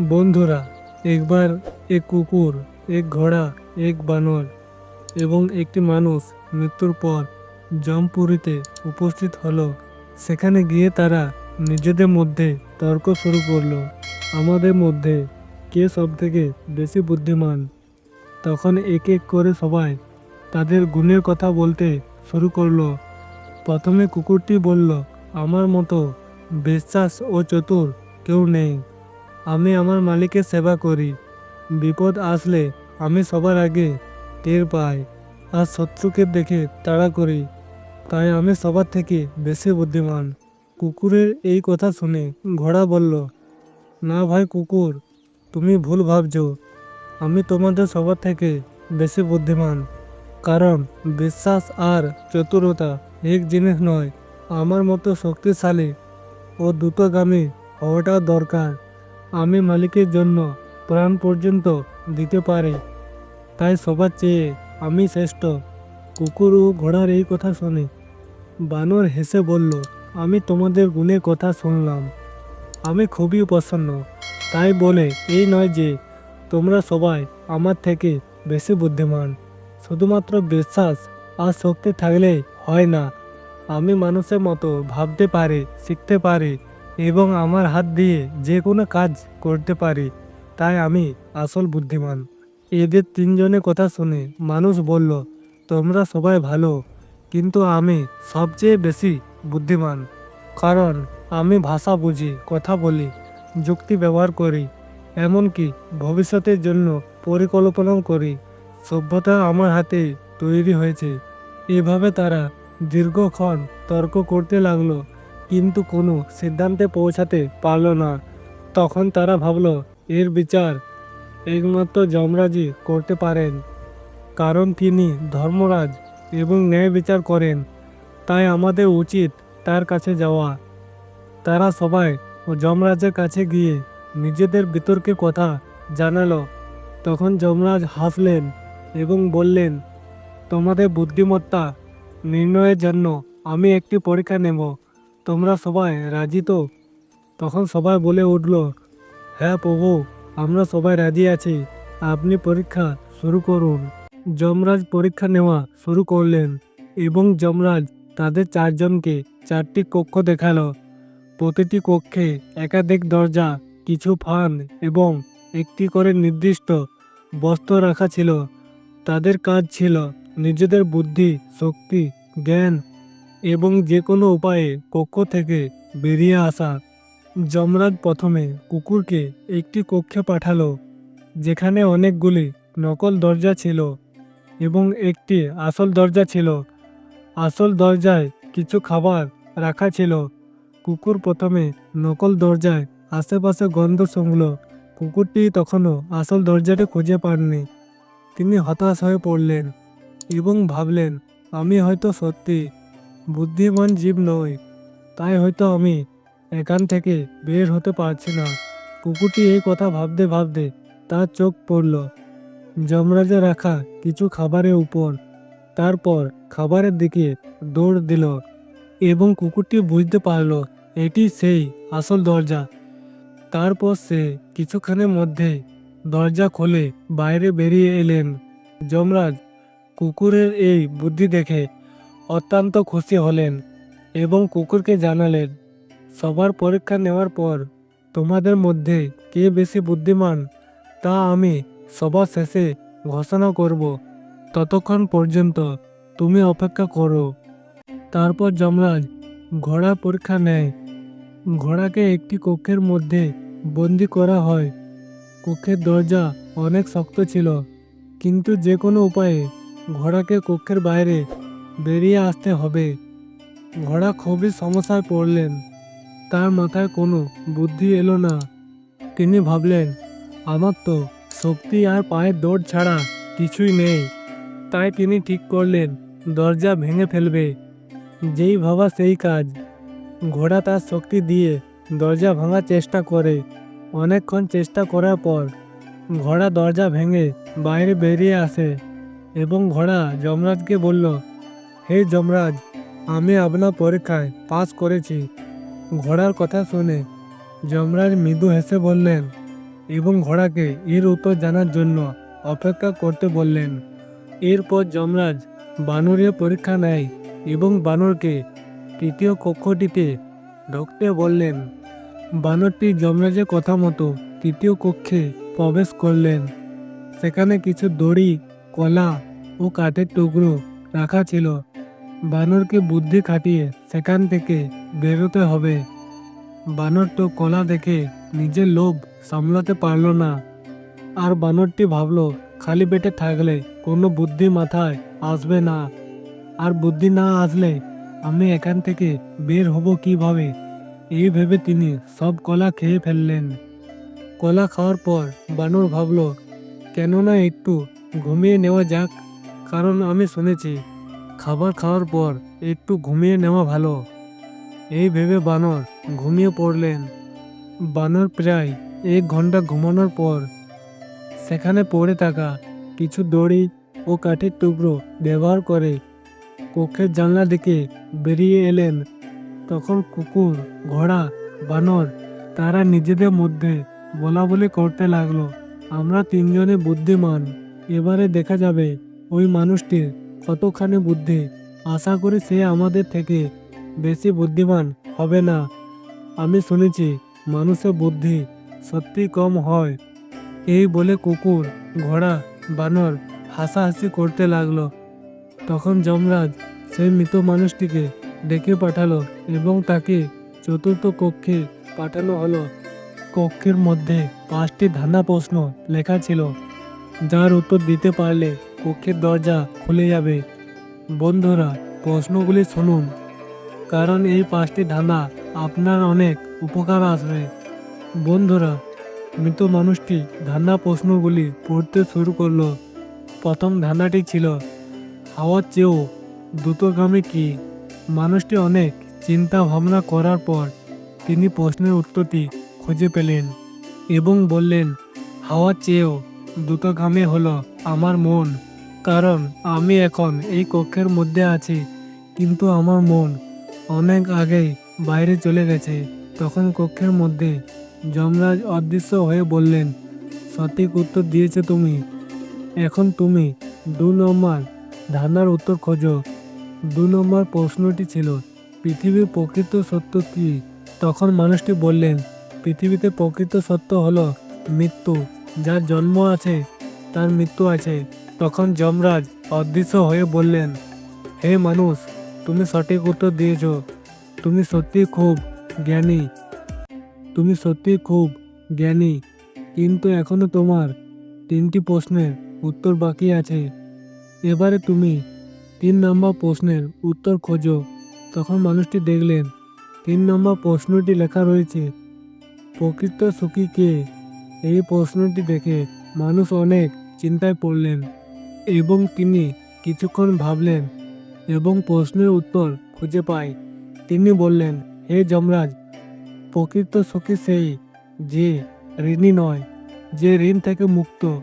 বন্ধুরা, একবার এক কুকুর, এক ঘোড়া, এক বানর এবং একটি মানুষ মৃত্যুর পর জমপুরীতে উপস্থিত হলো। সেখানে গিয়ে তারা নিজেদের মধ্যে তর্ক শুরু করল। আমাদের মধ্যে কে সব থেকে বেশি বুদ্ধিমান? তখন এক এক করে সবাই তাদের গুণের কথা বলতে শুরু করল। প্রথমে কুকুরটি বলল, আমার মতো বিশ্বাস ও চতুর কেউ নেই। আমি আমার মালিকের সেবা করি। বিপদ আসলে আমি সবার আগে টের পাই আর শত্রুকে দেখে তাড়া করি। তাই আমি সবার থেকে বেশি বুদ্ধিমান। কুকুরের এই কথা শুনে ঘোড়া বলল, না ভাই কুকুর, তুমি ভুল ভাবছ। আমি তোমাদের সবার থেকে বেশি বুদ্ধিমান। কারণ বিশ্বাস আর চতুরতা এক জিনিস নয়। আমার মতো শক্তিশালী ও দ্রুতগামী হওয়াটা দরকার। আমি মালিকের জন্য প্রাণ পর্যন্ত দিতে পারি। তাই সবার চেয়ে আমি শ্রেষ্ঠ। কুকুর ও ঘোড়ার এই কথা শুনে বানর হেসে বলল, আমি তোমাদের গুণের কথা শুনলাম। আমি খুবই প্রসন্ন। তাই বলে, এই নয় যে তোমরা সবাই আমার থেকে বেশি বুদ্ধিমান। শুধুমাত্র বিশ্বাস আর শক্তি থাকলে হয় না। আমি মানুষের মতো ভাবতে পারি, শিখতে পারি এবং আমার হাত দিয়ে যে কোনো কাজ করতে পারি, তাই আমি আসল বুদ্ধিমান। এদের তিনজনের কথা শুনে মানুষ বলল, তোমরা সবাই ভালো, কিন্তু আমি সবচেয়ে বেশি বুদ্ধিমান। কারণ আমি ভাষা বুঝি, কথা বলি, যুক্তি ব্যবহার করি, এমনকি ভবিষ্যতের জন্য পরিকল্পনাও করি। সভ্যতা আমার হাতে তৈরি হয়েছে। এভাবে তারা দীর্ঘক্ষণ তর্ক করতে লাগল। কিন্তু কোনো সিদ্ধান্তে পৌঁছাতে পারল না। তখন তারা ভাবলো, এর বিচার একমাত্র যমরাজই করতে পারেন। কারণ তিনি ধর্মরাজ এবং ন্যায় বিচার করেন। তাই আমাদের উচিত তার কাছে যাওয়া। তারা সবাই যমরাজের কাছে গিয়ে নিজেদের বিতর্কের কথা জানালো। তখন যমরাজ হাসলেন এবং বললেন, তোমাদের বুদ্ধিমত্তা নির্ণয়ের জন্য আমি একটি পরীক্ষা নেব। তোমরা সবাই রাজি তো? তখন সবাই বলে উঠল হ্যাঁ প্রভু, আমরা সবাই রাজি আছি। আপনি পরীক্ষা শুরু করুন। যমরাজ পরীক্ষা নেওয়া শুরু করলেন এবং যমরাজ তাদের চারজনকে চারটি কক্ষ দেখাল। প্রতিটি কক্ষে একাধিক দরজা, কিছু ফান এবং একটি করে নির্দিষ্ট বস্ত্র রাখা ছিল। তাদের কাজ ছিল নিজেদের বুদ্ধি, শক্তি, জ্ঞান এবং যে কোনো উপায়ে কক্ষ থেকে বেরিয়ে আসা। যমরাজ প্রথমে কুকুরকে একটি কক্ষে পাঠালো, যেখানে অনেকগুলি নকল দরজা ছিল এবং একটি আসল দরজা ছিল। আসল দরজায় কিছু খাবার রাখা ছিল। কুকুর প্রথমে নকল দরজায় আশেপাশে গন্ধ শুনল। কুকুরটি তখনও আসল দরজাটি খুঁজে পাননি। তিনি হতাশ হয়ে পড়লেন এবং ভাবলেন, আমি হয়তো সত্যি বুদ্ধিমান জীব নই, তাই হয়তো আমি এখান থেকে বের হতে পারছি না। কুকুরটি এই কথা ভাবতে ভাবতে তার চোখ পড়ল। যমরাজে রাখা কিছু খাবারের উপর তারপর খাবারের দিকে দৌড় দিল এবং কুকুরটি বুঝতে পারল, এটি সেই আসল দরজা। তারপর সে কিছুক্ষণের মধ্যে দরজা খুলে বাইরে বেরিয়ে এলেন। যমরাজ কুকুরের এই বুদ্ধি দেখে অত্যন্ত খুশি হলেন এবং কুকুরকে জানালেন, সবার পরীক্ষা নেওয়ার পর তোমাদের মধ্যে কে বেশি বুদ্ধিমান তা আমি সবার শেষে ঘোষণা করব। ততক্ষণ পর্যন্ত তুমি অপেক্ষা করো। তারপর যমরাজ ঘোড়া পরীক্ষা নেয়। ঘোড়াকে একটি কক্ষের মধ্যে বন্দি করা হয়। কক্ষের দরজা অনেক শক্ত ছিল, কিন্তু যে কোনো উপায়ে ঘোড়াকে কক্ষের বাইরে বেরিয়ে আসতে হবে। ঘোড়া খুবই সমস্যায় পড়লেন। তার মাথায় কোনো বুদ্ধি এলো না। তিনি ভাবলেন, আমার তো শক্তি আর পায়ের দৌড় ছাড়া কিছুই নেই। তাই তিনি ঠিক করলেন, দরজা ভেঙে ফেলবে। যেই ভাবা সেই কাজ। ঘোড়া তার শক্তি দিয়ে দরজা ভাঙার চেষ্টা করে। অনেকক্ষণ চেষ্টা করার পর, ঘোড়া দরজা ভেঙে বাইরে বেরিয়ে আসে এবং ঘোড়া যমরাজকে বলল হে যমরাজ, আমি আপনার পরীক্ষায় পাস করেছি। ঘোড়ার কথা শুনে যমরাজ মৃদু হেসে বললেন, এবং ঘোড়াকে এর উত্তর জানার জন্য অপেক্ষা করতে বললেন। এরপর যমরাজ বানরের পরীক্ষা নেয় এবং বানরকে তৃতীয় কক্ষটিতে ঢুকতে বললেন। বানরটি যমরাজের কথা মতো তৃতীয় কক্ষে প্রবেশ করলেন। সেখানে কিছু দড়ি, কলা ও কাঠের টুকরো রাখা ছিল। বানরকে বুদ্ধি খাটিয়ে সেখান থেকে বেরোতে হবে। বানর তো কলা দেখে নিজের লোভ সামলাতে পারল না। আর বানরটি ভাবলো, খালি পেটে থাকলে কোনো বুদ্ধি মাথায় আসবে না। আর বুদ্ধি না আসলে আমি এখান থেকে বের হব কীভাবে? এই ভেবে তিনি সব কলা খেয়ে ফেললেন। কলা খাওয়ার পর বানর ভাবলো, কেননা একটু ঘুমিয়ে নেওয়া যাক, কারণ আমি শুনেছি খাবার খাওয়ার পর একটু ঘুমিয়ে নেওয়া ভালো। এই ভেবে বানর ঘুমিয়ে পড়লেন। বানর প্রায় এক ঘণ্টা ঘুমানোর পর সেখানে পড়ে থাকা কিছু দড়ি ও কাঠের টুকরো ব্যবহার করে কক্ষের জানলা দিকে বেরিয়ে এলেন। তখন কুকুর, ঘোড়া, বানর তারা নিজেদের মধ্যে বলা বলি করতে লাগল। আমরা তিনজনে বুদ্ধিমান, এবারে দেখা যাবে ওই মানুষটির কতখানি বুদ্ধি? আশা করি সে আমাদের থেকে বেশি বুদ্ধিমান হবে না। আমি শুনেছি, মানুষের বুদ্ধি সত্যি কম হয়। এই বলে কুকুর, ঘোড়া, বানর হাসাহাসি করতে লাগল। তখন যমরাজ সেই মৃত মানুষটিকে ডেকে পাঠালো এবং তাকে চতুর্থ কক্ষে পাঠানো হলো। কক্ষের মধ্যে পাঁচটি ধানা প্রশ্ন লেখা ছিল, যার উত্তর দিতে পারলে কক্ষের দরজা খুলে যাবে। বন্ধুরা, প্রশ্নগুলি শুনুন। কারণ এই পাঁচটি ধাঁধা আপনার অনেক উপকার আসবে। বন্ধুরা, মৃত মানুষটি ধাঁধা প্রশ্নগুলি পড়তে শুরু করল। প্রথম ধাঁধাটি ছিল, হাওয়ার চেয়েও দ্রুতগামী কি? মানুষটি অনেক চিন্তা ভাবনা করার পর তিনি প্রশ্নের উত্তরটি খুঁজে পেলেন এবং বললেন, হাওয়ার চেয়েও দ্রুতগামী হলো আমার মন। কারণ আমি এখন এই কক্ষের মধ্যে আছি, কিন্তু আমার মন অনেক আগেই বাইরে চলে গেছে। তখন কক্ষের মধ্যে যমরাজ অদৃশ্য হয়ে বললেন, সঠিক উত্তর দিয়েছে তুমি। এখন তুমি দু নম্বর ধারণার উত্তর খোঁজো। দু নম্বর প্রশ্নটি ছিল, পৃথিবীর প্রকৃত সত্য কি? তখন মানুষটি বললেন, পৃথিবীতে প্রকৃত সত্য হলো মৃত্যু। যার জন্ম আছে, তার মৃত্যু আছে। তখন যমরাজ অদৃশ্য হয়ে বললেন, হে মানুষ, তুমি সঠিক উত্তর দিয়েছ। তুমি সত্যি খুব জ্ঞানী। তুমি সত্যি খুব জ্ঞানী। কিন্তু এখনও তোমার তিনটি প্রশ্নের উত্তর বাকি আছে। এবারে তুমি তিন নম্বর প্রশ্নের উত্তর খোঁজো। তখন মানুষটি দেখলেন, তিন নম্বর প্রশ্নটি লেখা রয়েছে, প্রকৃত সুখী কে? এই প্রশ্নটি দেখে মানুষ অনেক চিন্তায় পড়লেন। এবং তিনি কিছুক্ষণ ভাবলেন এবং প্রশ্নের উত্তর খুঁজে পায়। তিনি বললেন, হে যমরাজ, প্রকৃত সুখী সেই যে ঋণী নয়, যে ঋণ থেকে মুক্ত।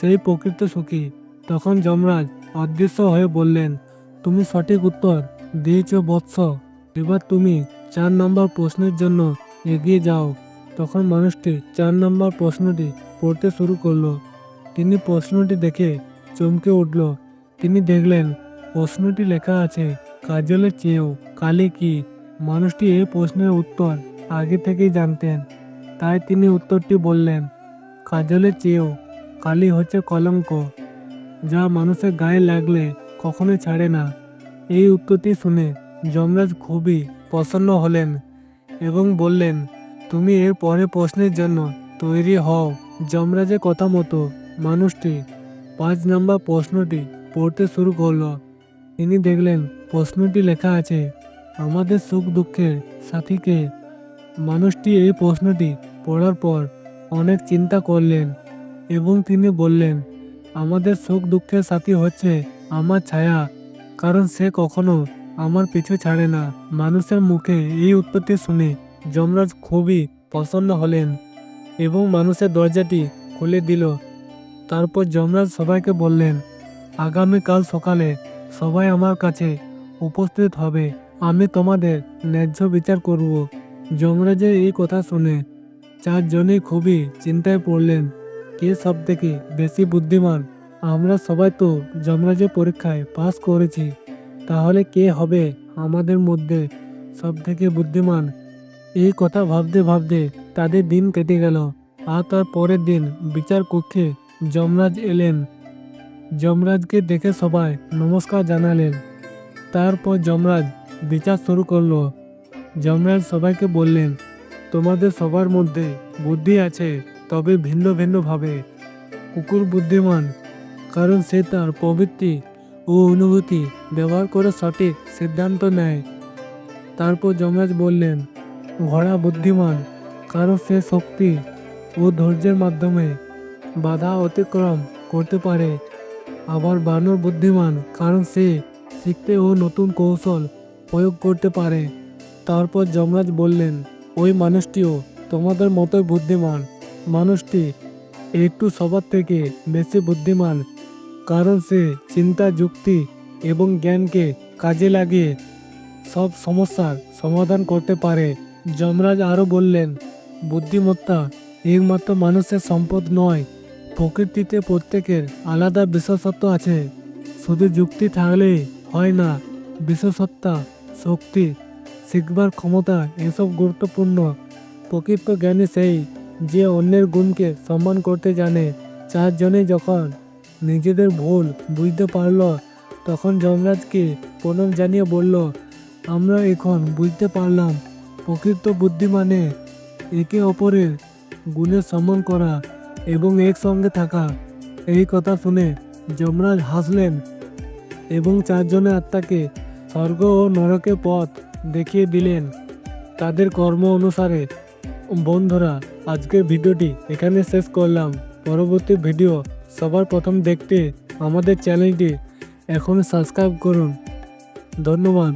সেই প্রকৃত সুখী। তখন যমরাজ অদৃশ্য হয়ে বললেন, তুমি সঠিক উত্তর দিয়েছ বৎস। এবার তুমি চার নম্বর প্রশ্নের জন্য এগিয়ে যাও। তখন মানুষটি চার নম্বর প্রশ্নটি পড়তে শুরু করল। তিনি প্রশ্নটি দেখে চমকে উঠল। তিনি দেখলেন, প্রশ্নটি লেখা আছে, কাজলের চেয়েও কালি কি? মানুষটি এই প্রশ্নের উত্তর আগে থেকেই জানতেন। তাই তিনি উত্তরটি বললেন, কাজলের চেয়েও কালি হচ্ছে কলঙ্ক, যা মানুষের গায়ে লাগলে কখনো ছাড়ে না। এই উত্তরটি শুনে যমরাজ খুবই প্রসন্ন হলেন এবং বললেন, তুমি এর পরে প্রশ্নের জন্য তৈরি হও। যমরাজের কথা মতো মানুষটি পাঁচ নম্বর প্রশ্নটি পড়তে শুরু করল। তিনি দেখলেন, প্রশ্নটি লেখা আছে, আমাদের সুখ দুঃখের সাথীকে। মানুষটি এই প্রশ্নটি পড়ার পর অনেক চিন্তা করলেন এবং তিনি বললেন, আমাদের সুখ দুঃখের সাথী হচ্ছে আমার ছায়া, কারণ সে কখনো আমার পিছু ছাড়ে না। মানুষের মুখে এই উত্তরটি শুনে যমরাজ খুবই প্রসন্ন হলেন এবং মানুষের দরজাটি খুলে দিল। তারপর যমরাজ সবাইকে বললেন, আগামীকাল সকালে সবাই আমার কাছে উপস্থিত হবে। আমি তোমাদের ন্যায্য বিচার করব। যমরাজের এই কথা শুনে চারজনেই খুবই চিন্তায় পড়লেন, কে সব থেকে বেশি বুদ্ধিমান? আমরা সবাই তো যমরাজের পরীক্ষায় পাস করেছি। তাহলে কে হবে আমাদের মধ্যে সব থেকে বুদ্ধিমান? এই কথা ভাবতে ভাবতে তাদের দিন কেটে গেল, আর তার পরের দিন বিচার কক্ষে যমরাজ এলেন। যমরাজকে দেখে সবাই নমস্কার জানালেন। তারপর যমরাজ বিচার শুরু করল। যমরাজ সবাইকে বললেন, তোমাদের সবার মধ্যে বুদ্ধি আছে, তবে ভিন্ন ভিন্নভাবে। কুকুর বুদ্ধিমান, কারণ সে তার প্রবৃত্তি ও অনুভূতি ব্যবহার করে সঠিক সিদ্ধান্ত নেয়। তারপর যমরাজ বললেন, ঘোড়া বুদ্ধিমান, কারণ সে শক্তি ও ধৈর্যের মাধ্যমে বাধা অতিক্রম করতে পারে। আবার বানর বুদ্ধিমান, কারণ সে শিখতে ও নতুন কৌশল প্রয়োগ করতে পারে। তারপর যমরাজ বললেন, ওই মানুষটিও তোমাদের মতোই বুদ্ধিমান। মানুষটি একটু সবার থেকে বেশি বুদ্ধিমান, কারণ সে চিন্তা, যুক্তি এবং জ্ঞানকে কাজে লাগিয়ে সব সমস্যার সমাধান করতে পারে। যমরাজ আরও বললেন, বুদ্ধিমত্তা একমাত্র মানুষের সম্পদ নয় প্রকৃতিতে প্রত্যেকের আলাদা বিশেষত্ব আছে। শুধু যুক্তি থাকলেই হয় না, বিশেষত্বা, শক্তি, শিখবার ক্ষমতা এসব গুরুত্বপূর্ণ। প্রকৃত জ্ঞানী সেই যে অন্যের গুণকে সম্মান করতে জানে। চারজনে যখন নিজেদের ভুল বুঝতে পারল, তখন যমরাজকে প্রণাম জানিয়ে বলল, আমরা এখন বুঝতে পারলাম, প্রকৃত বুদ্ধি মানে একে অপরের গুণের সম্মান করা এবং একসঙ্গে থাকা। এই কথা শুনে যমরাজ হাসলেন এবং চারজনের আত্মাকে স্বর্গ ও নরকে পথ দেখিয়ে দিলেন। তাদের কর্ম অনুসারে। বন্ধুরা, আজকের ভিডিওটি এখানে শেষ করলাম। পরবর্তী ভিডিও সবার প্রথম দেখতে আমাদের চ্যানেলটি এখন সাবস্ক্রাইব করুন। ধন্যবাদ।